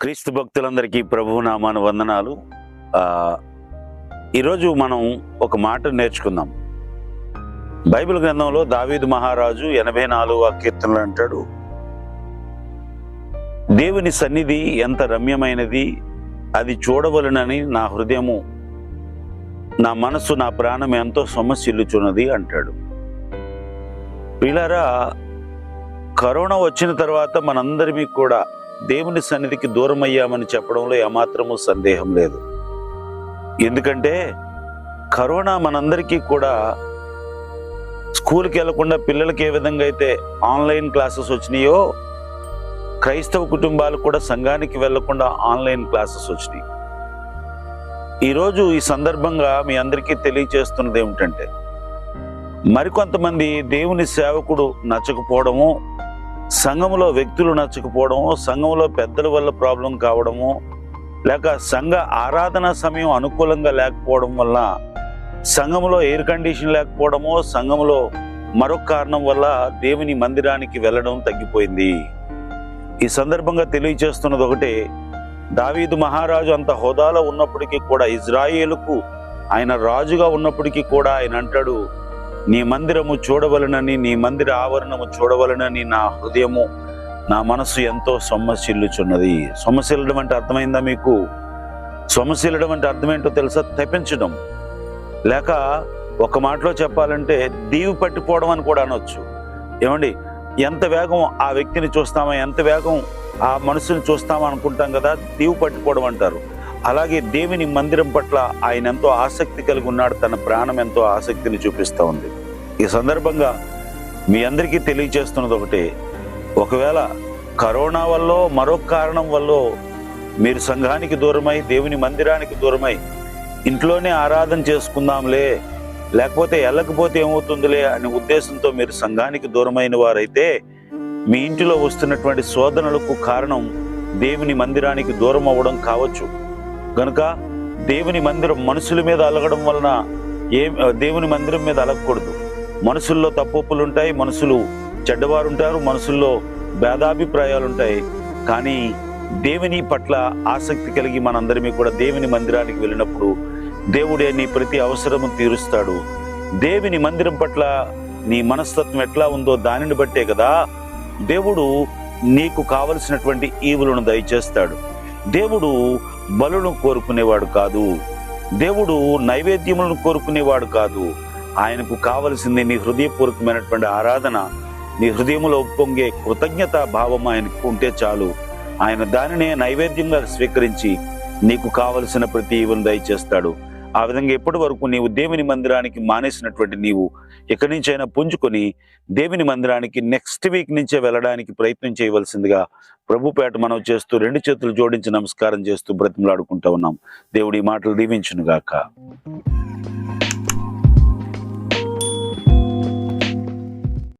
క్రీస్తు భక్తులందరికీ ప్రభు నామాన వందనాలు ఈరోజు మనం ఒక మాట నేర్చుకుందాం. బైబిల్ గ్రంథంలో దావీదు మహారాజు ఎనభై నాలుగు కీర్తనలు అంటాడు దేవుని సన్నిధి ఎంత రమ్యమైనది అది చూడవలనని నా హృదయము నా మనసు నా ప్రాణం ఎంతో సమస్యలుచున్నది అంటాడు. పిల్లరా కరోనా వచ్చిన తర్వాత మనందరిమీ కూడా దేవుని సన్నిధికి దూరం అయ్యామని చెప్పడంలో ఏమాత్రము సందేహం లేదు. ఎందుకంటే కరోనా మనందరికీ కూడా స్కూల్కి వెళ్ళకుండా పిల్లలకి ఏ విధంగా అయితే ఆన్లైన్ క్లాసెస్ వచ్చినాయో క్రైస్తవ కుటుంబాలు కూడా సంఘానికి వెళ్ళకుండా ఆన్లైన్ క్లాసెస్ వచ్చినాయి. ఈరోజు ఈ సందర్భంగా మీ అందరికీ తెలియచేస్తున్నది ఏమిటంటే మరికొంతమంది దేవుని సేవకుడు నచ్చకపోవడము సంఘంలో వ్యక్తులు నచ్చకపోవడము సంఘంలో పెద్దల వల్ల ప్రాబ్లం కావడము లేక సంఘ ఆరాధన సమయం అనుకూలంగా లేకపోవడం వల్ల సంఘంలో ఎయిర్ కండిషన్ లేకపోవడము సంఘంలో మరొక కారణం వల్ల దేవుని మందిరానికి వెళ్ళడం తగ్గిపోయింది. ఈ సందర్భంగా తెలియచేస్తున్నది ఒకటే దావీదు మహారాజు అంత హోదాలో ఉన్నప్పటికీ కూడా ఇజ్రాయేలుకు ఆయన రాజుగా ఉన్నప్పటికీ కూడా ఆయన అంటాడు నీ మందిరము చూడవలనని నీ మందిర ఆవరణము చూడవలనని నా హృదయము నా మనసు ఎంతో సొమ్మసిల్లుచున్నది. సొమ్మసిల్లడం అంటే అర్థమైందా మీకు? సొమ్మసిల్లడం అంటే అర్థమేంటో తెలుసా? తెప్పించడం లేక ఒక మాటలో చెప్పాలంటే దీవి పట్టిపోవడం అని కూడా అనొచ్చు. ఏమండి? ఎంత వేగం ఆ వ్యక్తిని చూస్తామా? ఎంత వేగం ఆ మనుషుని చూస్తామా అనుకుంటాం కదా? దీవు పట్టుకోవడం అంటారు. అలాగే దేవుని మందిరం పట్ల ఆయన ఎంతో ఆసక్తి కలిగి ఉన్నాడు తన ప్రాణం ఎంతో ఆసక్తిని చూపిస్తూ ఉంది. ఈ సందర్భంగా మీ అందరికీ తెలియజేస్తున్నది ఒకటి ఒకవేళ కరోనా వల్ల మరొక కారణం వల్ల మీరు సంఘానికి దూరమై దేవుని మందిరానికి దూరమై ఇంట్లోనే ఆరాధన చేసుకుందాంలే లేకపోతే వెళ్ళకపోతే ఏమవుతుందిలే అనే ఉద్దేశంతో మీరు సంఘానికి దూరమైన వారైతే మీ ఇంటిలో వస్తున్నటువంటి శోధనలకు కారణం దేవుని మందిరానికి దూరం అవ్వడం కావచ్చు. కనుక దేవుని మందిరం మనుషుల మీద అలగడం వలన ఏం దేవుని మందిరం మీద అలగకూడదు. మనుషుల్లో తప్పులు ఉంటాయి మనుషులు చెడ్డవారు ఉంటారు మనుషుల్లో భేదాభిప్రాయాలు ఉంటాయి కానీ దేవుని పట్ల ఆసక్తి కలిగి మనందరిమీ కూడా దేవుని మందిరానికి వెళ్ళినప్పుడు దేవుడే నీ ప్రతి అవసరము తీరుస్తాడు. దేవుని మందిరం పట్ల నీ మనస్తత్వం ఎట్లా ఉందో దానిని బట్టే కదా దేవుడు నీకు కావలసినటువంటి ఈవులను దయచేస్తాడు. దేవుడు బలును కోరుకునేవాడు కాదు. దేవుడు నైవేద్యములను కోరుకునేవాడు కాదు. ఆయనకు కావలసింది నీ హృదయపూర్వకమైనటువంటి ఆరాధన నీ హృదయంలో ఒప్పొంగే కృతజ్ఞత భావం ఆయనకు ఉంటే చాలు. ఆయన దానినే నైవేద్యంగా స్వీకరించి నీకు కావలసిన ప్రతి ఈవును దయచేస్తాడు. ఆ విధంగా ఎప్పటి వరకు నీవు దేవుని మందిరానికి మానేసినటువంటి నీవు ఎక్కడి నుంచైనా పుంజుకొని దేవుని మందిరానికి నెక్స్ట్ వీక్ నుంచే వెళ్ళడానికి ప్రయత్నం చేయవలసిందిగా ప్రభుపేట మనం చేస్తూ రెండు చేతులు జోడించి నమస్కారం చేస్తూ బ్రతిమలాడుకుంటూ ఉన్నాం. దేవుడి మాటలు దీవించును గాక